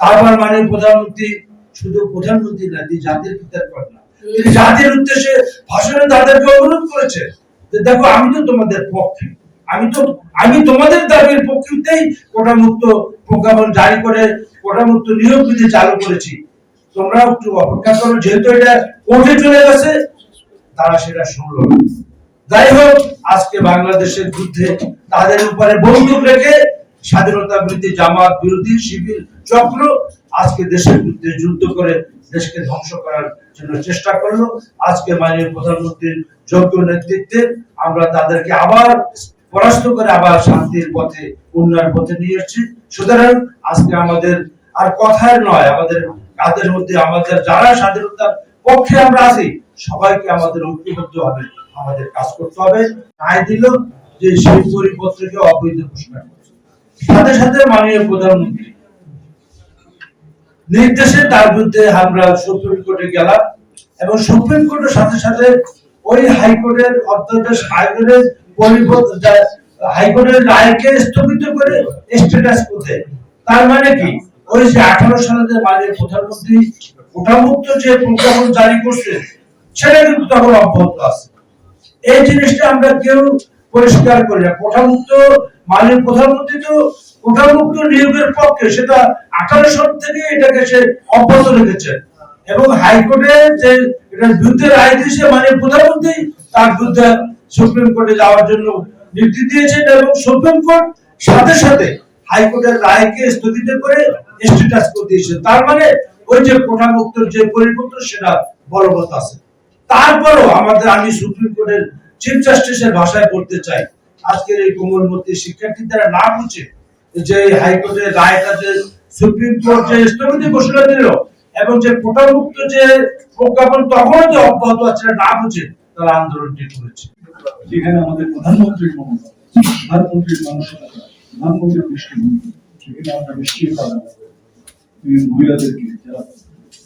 তারপর মানে প্রধানমন্ত্রী, শুধু প্রধানমন্ত্রী না, তিনি জাতির পিতার কন্যা তিনি জাতির উদ্দেশ্যে ভাষণে তাদেরকে অনুরোধ করেছে যে, দেখো, আমি তো তোমাদের পক্ষে। আমি তো, আমি তোমাদের দাবির পক্ষেই কোটা মুক্ত প্রজ্ঞাপন জারি করে কোটা মুক্ত নিয়োগ বিধি চালু করেছি। তোমরা একটু অপেক্ষা করো, যেহেতু এটা কোর্টে চলে গেছে, তারা সেটা শুনলো যাই হোক, আজকে বাংলাদেশের যুদ্ধে তাদের উপরে বন্দুক রেখে স্বাধীনতা বিরোধী জামাত বিরোধী শিবির চক্র আজকে দেশের বিরুদ্ধে যুদ্ধ করে দেশকে ধ্বংস করার জন্য চেষ্টা করল। আজকে মাননীয় প্রধানমন্ত্রীর যোগ্য নেতৃত্বে আমরা তাদেরকে আবার পরাস্ত করে আবার শান্তির পথে উন্নয়ন পথে নিয়ে এসেছি। সুতরাং আজকে আমাদের আর কথার নয়, আমাদের কাদের মধ্যে, আমাদের যারা স্বাধীনতার পক্ষে আমরা আছি, সবাইকে আমাদের ঐক্যবদ্ধ হবে আমাদের কাজ করতে হবে। রায় দিল যে সেই পরিপত্রকে অবৈধ ঘোষণা সাথে সাথে মাননীয় প্রধানমন্ত্রী। নির্দেশে তার বিরুদ্ধে আমরা সুপ্রিম কোর্টে গেলাম এবং সুপ্রিম কোর্টের সাথে সাথে ওই হাইকোর্টের অধ্যাদেশ হাইকোর্টের হাইকোর্টের রায়কে স্থগিত করে স্ট্যাটাস করতে তার মানে কি? ওই যে আঠারো সালে যে মাননীয় প্রধানমন্ত্রী ওঠামুক্ত যে প্রজ্ঞাপন জারি করছে, সেটা কিন্তু তখন অব্যাহত আছে। এই জিনিসটা আমরা কেউ পরিষ্কার করি না। কোঠামুক্ত, মাননীয় প্রধানমন্ত্রী তো কোঠামুক্ত নিয়োগের পক্ষে সেটা আঠারো সাল থেকে এটাকে সে অব্যাহত রেখেছে। এবং হাইকোর্টে যে এটার বিরুদ্ধে রায় দিয়েছে মাননীয় প্রধানমন্ত্রী, তার বিরুদ্ধে সুপ্রিম কোর্টে যাওয়ার জন্য নির্দেশ দিয়েছেন এবং সুপ্রিম কোর্ট সাথে সাথে হাইকোর্টের রায়কে স্থগিত করে স্ট্যাটাস করে দিয়েছে। তার মানে ওই যে কোঠামুক্ত যে পরিবর্তন, সেটা বলবৎ আছে। তারপরও আমাদের আমি সুপ্রিম কোর্টের চিফ ভাষায় বলতে চাই, আজকের এই কোমলমতি শিক্ষার্থী দ্বারা না বুঝে যে হাইকোর্টের রায়টা যে সুপ্রিম কোর্ট যে স্থগিত ঘোষণা দিল এবং যে কোটামুক্ত যে প্রজ্ঞাপন তখনও যে অব্যাহত আছে না বুঝে তারা আন্দোলনটি করেছে। যেখানে আমাদের প্রধানমন্ত্রীর মনোভাব প্রধানমন্ত্রীর মানসিকতা প্রধানমন্ত্রীর দৃষ্টিভঙ্গি সেখানে আমরা নিশ্চয়ই পাবো মহিলাদেরকে যারা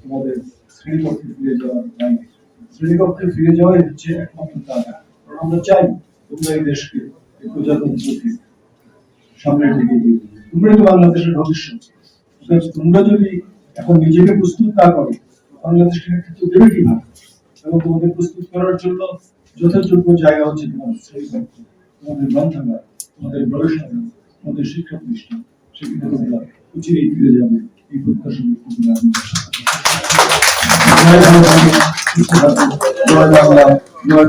তোমাদের শ্রেণীকক্ষে ফিরে শ্রেণীকক্ষে ফিরে যাওয়াই হচ্ছে একমাত্র কারণ আমরা চাই তোমরা এই দেশকে প্রজাতন্ত্রকে যাও। তো বাংলাদেশের ভবিষ্যৎ। তোমরা যদি এখন নিজেকে প্রস্তুত না করো, বাংলাদেশকে নেতৃত্ব দেবে কীভাবে? এবং তোমাদের প্রস্তুত করার জন্য যথাযোগ্য জায়গা হচ্ছে তোমাদের শ্রেণীকক্ষ, তোমাদের গ্রন্থাগার, তোমাদের গবেষণাগার তোমাদের শিক্ষা প্রতিষ্ঠান সেখানে তোমরা উচিরেই ফিরে যাবে। এই প্রত্যাশা ব্যক্ত করে আমি জয়